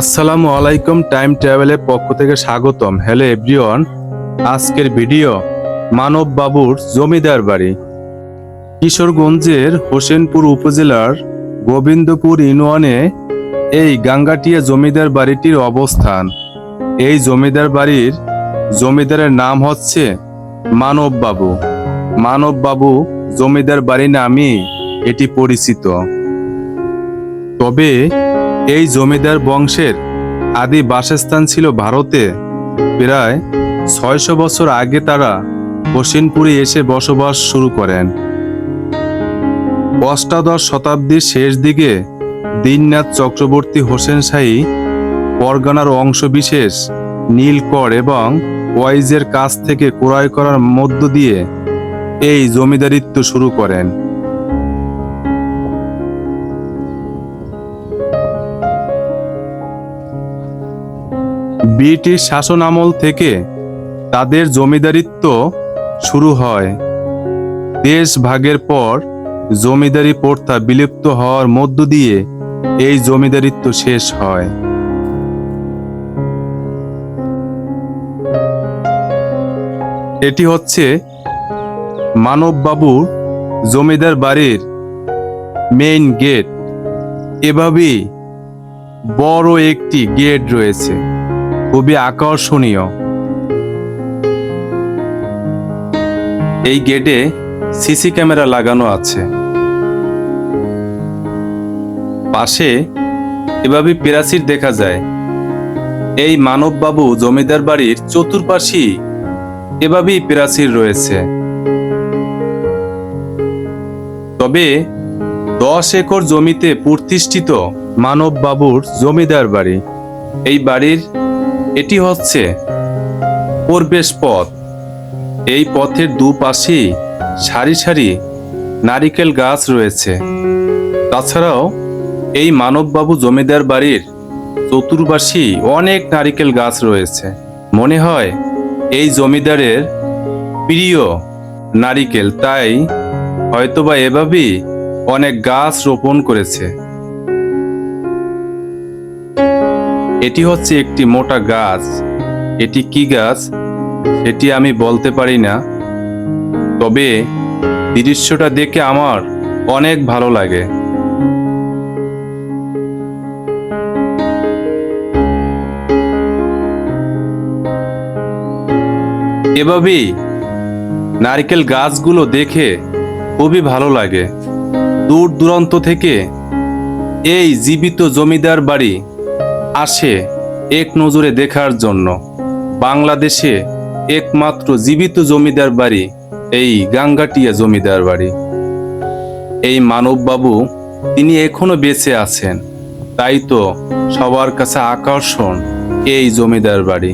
আসসালামু আলাইকুম টাইম ট্রাভেলের পক্ষ থেকে স্বাগতম। হ্যালো এভরিওয়ান, আজকের ভিডিও মানব বাবুর জমিদার বাড়ি। কিশোরগঞ্জের হোসেনপুর উপজেলার গোবিন্দপুর ইউনিয়নে এই গাঙ্গাটিয়া জমিদার বাড়িটির অবস্থান। এই জমিদার বাড়ির জমিদারের নাম হচ্ছে মানব বাবু। মানব বাবু জমিদার বাড়ি নামেই এটি পরিচিত। তবে এই জমিদার বংশের আদি বাসস্থান ছিল ভারতে। প্রায় ছয়শো বছর আগে তারা হোসেনপুরে এসে বসবাস শুরু করেন। অষ্টাদশ শতাব্দীর শেষ দিকে দীননাথ চক্রবর্তী হোসেন শাহী পরগনার অংশবিশেষ নীলকর এবং ওয়াইজের কাছ থেকে ক্রয় করার মধ্য দিয়ে এই জমিদারিত্ব শুরু করেন। ব্রিটিশ শাসন আমল থেকে তাদের জমিদারিত্ব শুরু হয়। দেশ ভাগের পর জমিদারি প্রথা বিলুপ্ত হওয়ার মধ্য দিয়ে এই জমিদারিত্ব শেষ হয়। এটি হচ্ছে মানববাবুর জমিদার বাড়ির মেইন গেট এভাবেই বড় একটি গেট রয়েছে। খুবই আকর্ষণীয়। এই গেটে সিসি ক্যামেরা লাগানো আছে। পাশে এভাবে প্রাচীর দেখা যায়। এই মানববাবু জমিদার বাড়ির চতুর্পাশই এভাবেই প্রাচীর রয়েছে। তবে দশ একর জমিতে প্রতিষ্ঠিত মানববাবুর জমিদার বাড়ি। এই বাড়ির এটি হচ্ছে প্রবেশ পথ। এই পথের দুপাশেই সারি সারি নারিকেল গাছ রয়েছে। তাছাড়াও এই মানববাবু জমিদার বাড়ির চতুর্পাশী অনেক নারিকেল গাছ রয়েছে। মনে হয় এই জমিদারের প্রিয় নারিকেল, তাই হয়তোবা এভাবেই অনেক গাছ রোপণ করেছে। এটি হচ্ছে একটি মোটা গাছ। এটি কি গাছ? সেটি আমি বলতে পারি না। তবে দৃশ্যটা দেখে আমার অনেক ভালো লাগে। এভাবেই নারকেল গাছগুলো দেখে খুবই ভালো লাগে। দূর দূরান্ত থেকে এই জীবিত জমিদার বাড়ি আসে এক নজরে দেখার জন্য। বাংলাদেশে একমাত্র জীবিত জমিদার বাড়ি এই গাঙ্গাটিয়া জমিদার বাড়ি। এই মানববাবু, তিনি এখনও বেঁচে আছেন। তাই তো সবার কাছে আকর্ষণ এই জমিদার বাড়ি।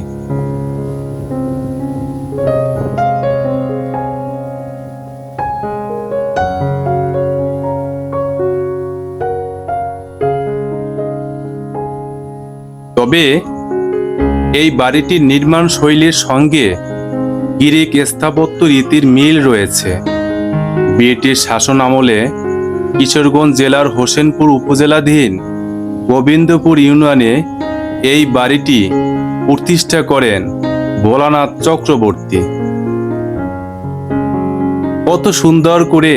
তবে এই বাড়িটির নির্মাণ শৈলীর সঙ্গে গ্রিক স্থাপত্য রীতির মিল রয়েছে। ব্রিটিশ শাসন আমলে কিশোরগঞ্জ জেলার হোসেনপুর উপজেলাধীন গোবিন্দপুর ইউনিয়নে এই বাড়িটি প্রতিষ্ঠা করেন ভোলানাথ চক্রবর্তী। কত সুন্দর করে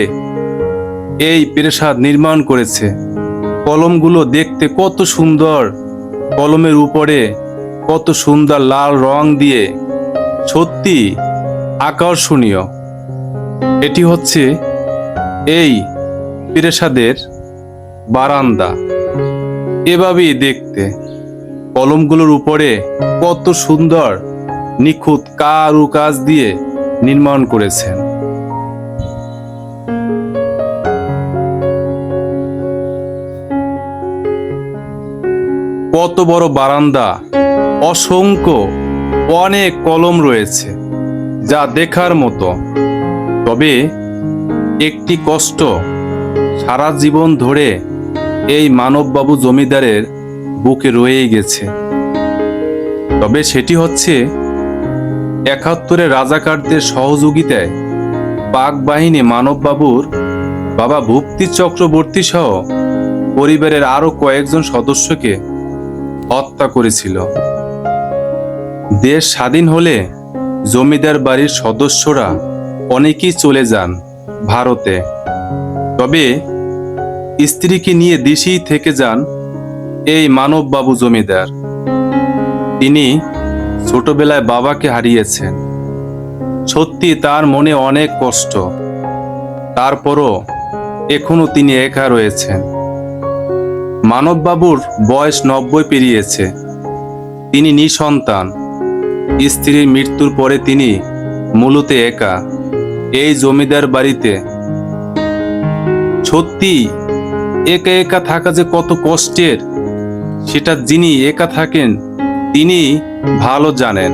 এই প্রাসাদ নির্মাণ করেছে। কলমগুলো দেখতে কত সুন্দর। কলমের উপরে কত সুন্দর লাল রং দিয়ে সত্যি আকর্ষণীয়। এটি হচ্ছে এই প্রেসাদের বারান্দা। এভাবেই দেখতে। কলমগুলোর উপরে কত সুন্দর নিখুঁত কারু কাজ দিয়ে নির্মাণ করেছেন। কত বড় বারান্দা, অসংখ্য অনেক কলম রয়েছে যা দেখার মতো। তবে একটি কষ্ট, সারা জীবন ধরে এই মানববাবু জমিদারের বুকে রয়েই গেছে। তবে সেটি হচ্ছে একাত্তরে রাজাকারদের সহযোগিতায় পাক বাহিনী মানববাবুর বাবা ভুক্তি চক্রবর্তী সহ পরিবারের আরও কয়েকজন সদস্যকে হত্যা করেছিল। দেশ স্বাধীন হলে জমিদার বাড়ির সদস্যরা অনেকেই চলে যান ভারতে। তবে স্ত্রীকে নিয়ে দেশেই থেকে যান এই মানববাবু জমিদার। তিনি ছোটবেলায় বাবাকে হারিয়েছেন। সত্যি তার মনে অনেক কষ্ট। তারপরও এখনও তিনি একা রয়েছেন। মানববাবুর বয়স নব্বই পেরিয়েছে। তিনি নিঃসন্তান। স্ত্রীর মৃত্যুর পরে তিনি মূলত একা। এই জমিদার বাড়িতে সত্যি একা একা থাকা যে কত কষ্টের, সেটা যিনি একা থাকেন, তিনি ভালো জানেন।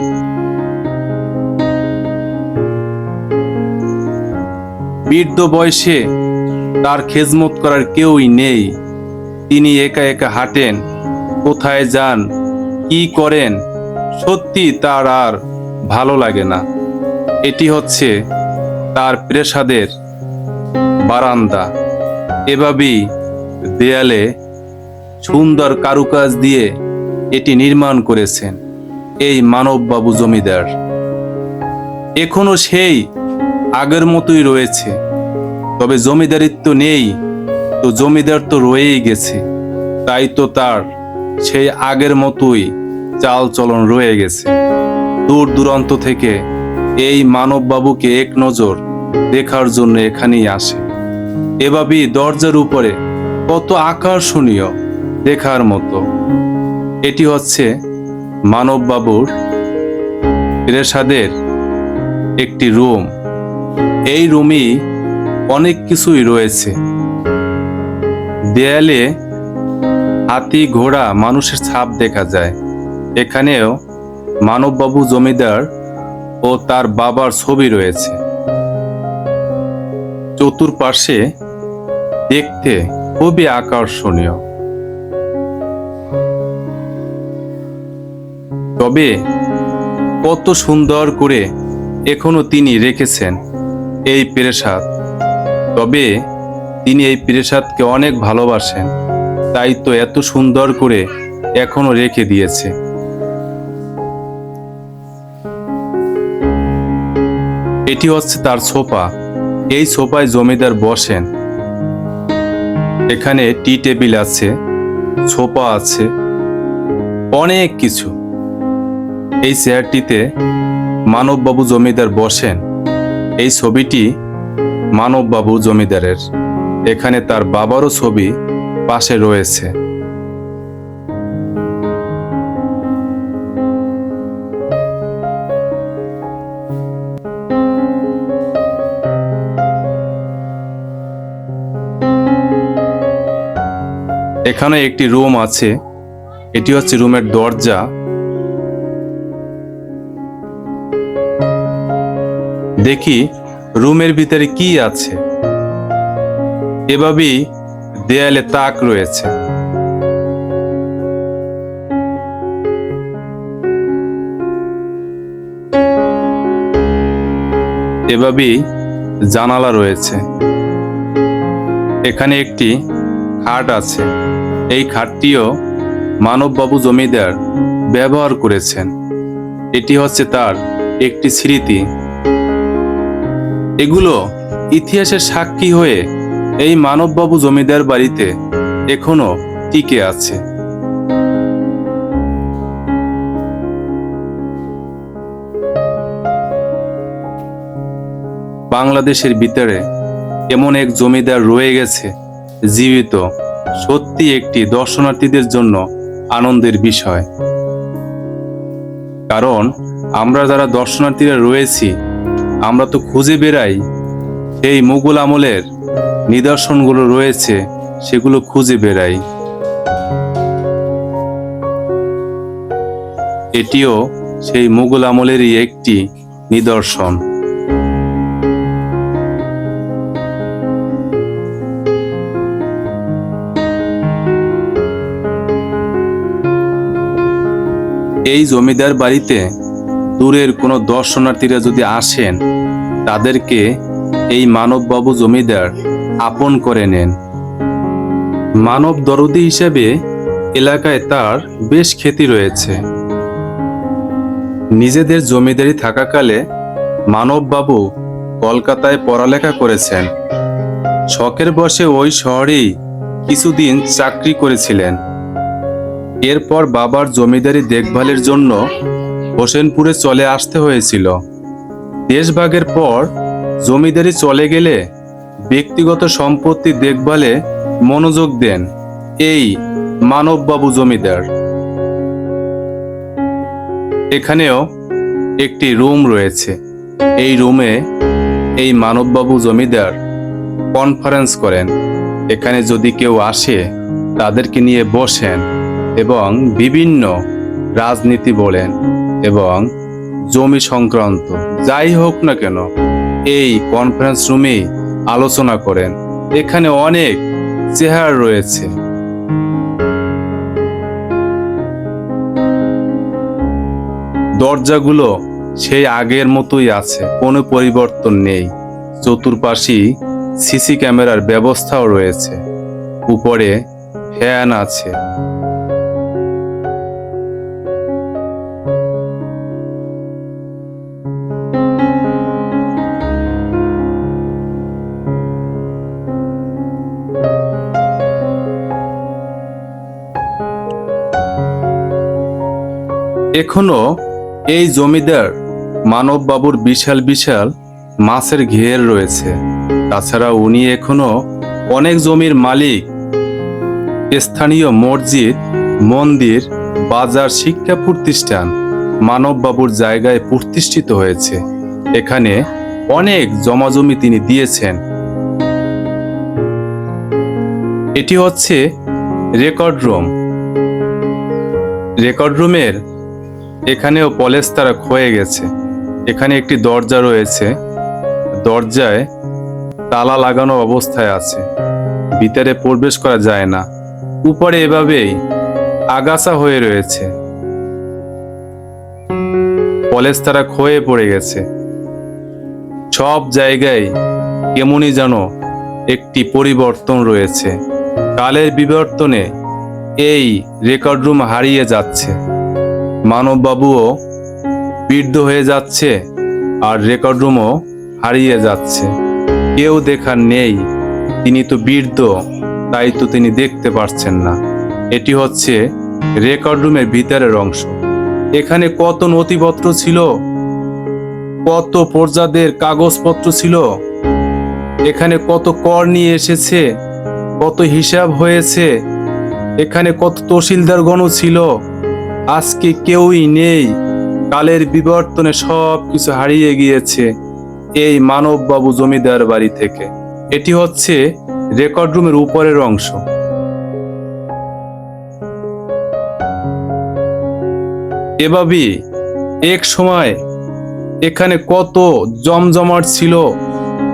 বৃদ্ধ বয়সে তার খেজমত করার কেউই নেই। তিনি একা একা হাঁটেন, কোথায় যান, কি করেন, সত্যি তার আর ভালো লাগে না। এটি হচ্ছে তার প্রেসাদের বারান্দা। এভাবেই দেয়ালে সুন্দর কারুকাজ দিয়ে এটি নির্মাণ করেছেন এই মানববাবু জমিদার। এখনও সেই আগের মতোই রয়েছে, তবে জমিদারিত্ব নেই তো জমিদার তো রয়েই গেছে। তাই তো তার সেই আগের মতোই চাল চলন রয়ে গেছে। দূর দূরান্ত থেকে এই মানববাবুকে এক নজর দেখার জন্য এখানেই আসে। এভাবেই দরজার উপরে কত আকর্ষণীয় দেখার মতো। এটি হচ্ছে মানববাবুর প্রেসাদের একটি রুম। এই রুমই অনেক কিছুই রয়েছে। দেয়ালে হাতি ঘোড়া মানুষের ছাপ দেখা যায়। এখানেও মানববাবু জমিদার ও তার বাবার ছবি রয়েছে। চতুর্পাশে দেখতে খুবই আকর্ষণীয়। তবে কত সুন্দর করে এখনও তিনি রেখেছেন এই প্রেসাদ। তবে তিনি এই প্রেসাদকে অনেক ভালোবাসেন, তাই তো এত সুন্দর করে এখনও রেখে দিয়েছে। এটি হচ্ছে তার সোফা। এই সোফায় জমিদার বসেন। এখানে টি টেবিল আছে, সোফা আছে, অনেক কিছু। এই চেয়ারটিতে মানববাবু জমিদার বসেন। এই ছবিটি মানববাবু জমিদারের। এখানে তার বাবারও ছবি পাশে রয়েছে। এখানে একটি রুম আছে। এটি হচ্ছে রুমের দরজা। দেখি রুমের ভিতরে কি আছে। এভাবেই দেয়ালে তাক রয়েছে। এভাবেই জানালা রয়েছে। এখানে একটি খাট আছে। এই খাটটিও মানববাবু জমিদার ব্যবহার করেছেন। এটি হচ্ছে তার একটি স্মৃতি। এগুলো ইতিহাসের সাক্ষী হয়ে এই মানববাবু জমিদার বাড়িতে এখনও টিকে আছে। বাংলাদেশের ভিতরে এমন এক জমিদার রয়ে গেছে, জীবিত, সত্যি একটি দর্শনার্থীদের জন্য আনন্দের বিষয়। কারণ আমরা যারা দর্শনার্থীরা রয়েছি, আমরা তো খুঁজে বেড়াই সেই মুঘল আমলের নিদর্শনগুলো রয়েছে, সেগুলো খুঁজে বেড়াই। এটিও সেই মুঘল আমলেরই একটি নিদর্শন। এই জমিদার বাড়িতে দূরের কোনো দর্শনার্থীরা যদি আসেন, তাদেরকে এই মানববাবু জমিদার আপন করে নেন। মানব দরদি হিসেবে এলাকায় তার বেশ খ্যাতি রয়েছে। নিজেদের জমিদারি থাকাকালে মানববাবু কলকাতায় পড়ালেখা করেছেন। শখের বসে ওই শহরেই কিছুদিন চাকরি করেছিলেন। এরপর বাবার জমিদারি দেখভালের জন্য হোসেনপুরে চলে আসতে হয়েছিল। দেশভাগের পর জমিদারি চলে গেলে ব্যক্তিগত সম্পত্তি দেখভালে মনোযোগ দেন এই মানববাবু জমিদার। এখানেও একটি রুম রয়েছে। এই রুমে এই মানববাবু জমিদার কনফারেন্স করেন। এখানে যদি কেউ আসে, তাদেরকে নিয়ে বসেন এবং বিভিন্ন রাজনীতি বলেন এবং জমি সংক্রান্ত, যাই হোক না কেন, এই কনফারেন্স রুমেই আলোচনা করেন। এখানে অনেক চেহারা রয়েছে। দরজাগুলো সেই আগের মতোই আছে, কোনো পরিবর্তন নেই। চতুর্পাশেই সিসি ক্যামেরার ব্যবস্থাও রয়েছে। উপরে ফ্যান আছে। এখনও এই জমিদার মানববাবুর বিশাল বিশাল মাছের ঘের রয়েছে। তাছাড়া উনি এখনও অনেক জমির মালিক। স্থানীয় মসজিদ, মন্দির, বাজার, শিক্ষা প্রতিষ্ঠান মানববাবুর জায়গায় প্রতিষ্ঠিত হয়েছে। এখানে অনেক জমাজমি তিনি দিয়েছেন। এটি হচ্ছে রেকর্ড রুম। রেকর্ড রুমের এখানেও পলেস্তারা ক্ষয়ে গেছে। এখানে একটি দরজা রয়েছে। দরজায় তালা লাগানো অবস্থায় আছে। ভিতরে প্রবেশ করা যায় না। উপরে এভাবেই আগাছা হয়ে রয়েছে। পলেস্তারা ক্ষয়ে পড়ে গেছে। সব জায়গায় কেমনই যেন একটি পরিবর্তন রয়েছে। কালের বিবর্তনে এই রেকর্ড রুম হারিয়ে যাচ্ছে। মানববাবুও বৃদ্ধ হয়ে যাচ্ছে আর রেকর্ড রুমও হারিয়ে যাচ্ছে। কেউ দেখার নেই, তিনি তো বৃদ্ধ, তাই তো তিনি দেখতে পারছেন না। এটি হচ্ছে রেকর্ড রুমের ভিতরের অংশ। এখানে কত নথিপত্র ছিল? কত প্রজাদের কাগজপত্র ছিল? এখানে কত কর নিয়ে এসেছে? কত হিসাব হয়েছে? এখানে কত তহসিলদারগণও ছিল? আজকে কেউই নেই। কালের বিবর্তনে সব কিছু হারিয়ে গিয়েছে এই মানববাবু জমিদার বাড়ি থেকে। এটি হচ্ছে রেকর্ড রুমের উপরের অংশ। এভাবেই এক সময় এখানে কত জমজমাট ছিল,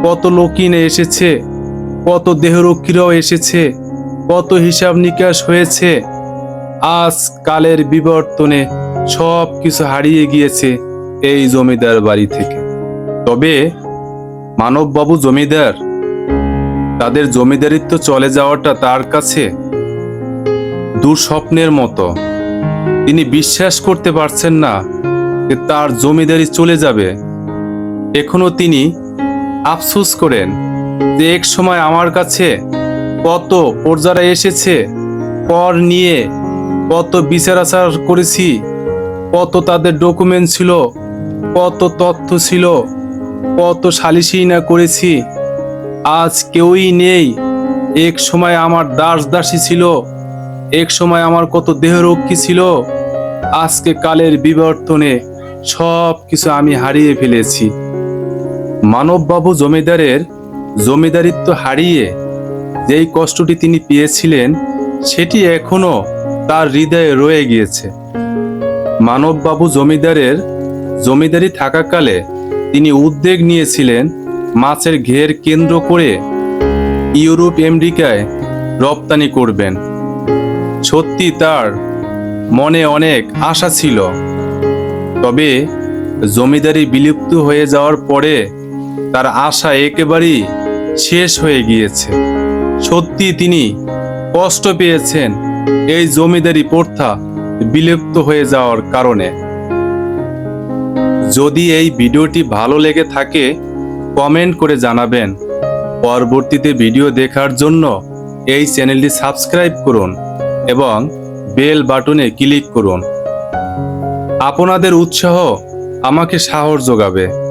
কত লোকিনে এসেছে, কত দেহরক্ষীরাও এসেছে, কত হিসাব নিকাশ হয়েছে আজ কালের বিবর্তনে সব কিছু হারিয়ে গিয়েছে এই জমিদার বাড়ি থেকে। তবে মানববাবু জমিদার, তাদের জমিদারিত্ব চলে যাওয়াটা তার কাছে দুঃস্বপ্নের মতো। তিনি বিশ্বাস করতে পারছেন না যে তার জমিদারি চলে যাবে। এখনও তিনি আফসোস করেন যে এক সময় আমার কাছে কত প্রজারা এসেছে, কর নিয়ে কত বিচার আচার করেছি, কত তাদের ডকুমেন্ট ছিল, কত তথ্য ছিল, কত সালিশি না করেছি। আজ কেউই নেই। এক সময় আমার দাস দাসী ছিল, এক সময় আমার কত দেহরক্ষী ছিল। আজকে কালের বিবর্তনে সব কিছু আমি হারিয়ে ফেলেছি। মানববাবু জমিদারের জমিদারিত্ব হারিয়ে যেই কষ্টটি তিনি পেয়েছিলেন, সেটি এখনও তার হৃদয়ে রয়ে গিয়েছে। মানববাবু জমিদারের জমিদারি থাকাকালে তিনি উদ্যোগ নিয়েছিলেন মাছের ঘের কেন্দ্র করে ইউরোপ আমেরিকায় রপ্তানি করবেন। সত্যি তার মনে অনেক আশা ছিল। তবে জমিদারি বিলুপ্ত হয়ে যাওয়ার পরে তার আশা একেবারেই শেষ হয়ে গিয়েছে। সত্যি তিনি কষ্ট পেয়েছেন। এই জমিদারি প্রথা বিলুপ্ত হয়ে যাওয়ার কারণে। যদি এই ভিডিওটি ভালো লেগে থাকে, কমেন্ট করে জানাবেন। পরবর্তীতে ভিডিও দেখার জন্য এই চ্যানেলটি সাবস্ক্রাইব করুন এবং বেল বাটনে ক্লিক করুন। আপনাদের উৎসাহ আমাকে সাহস যোগাবে।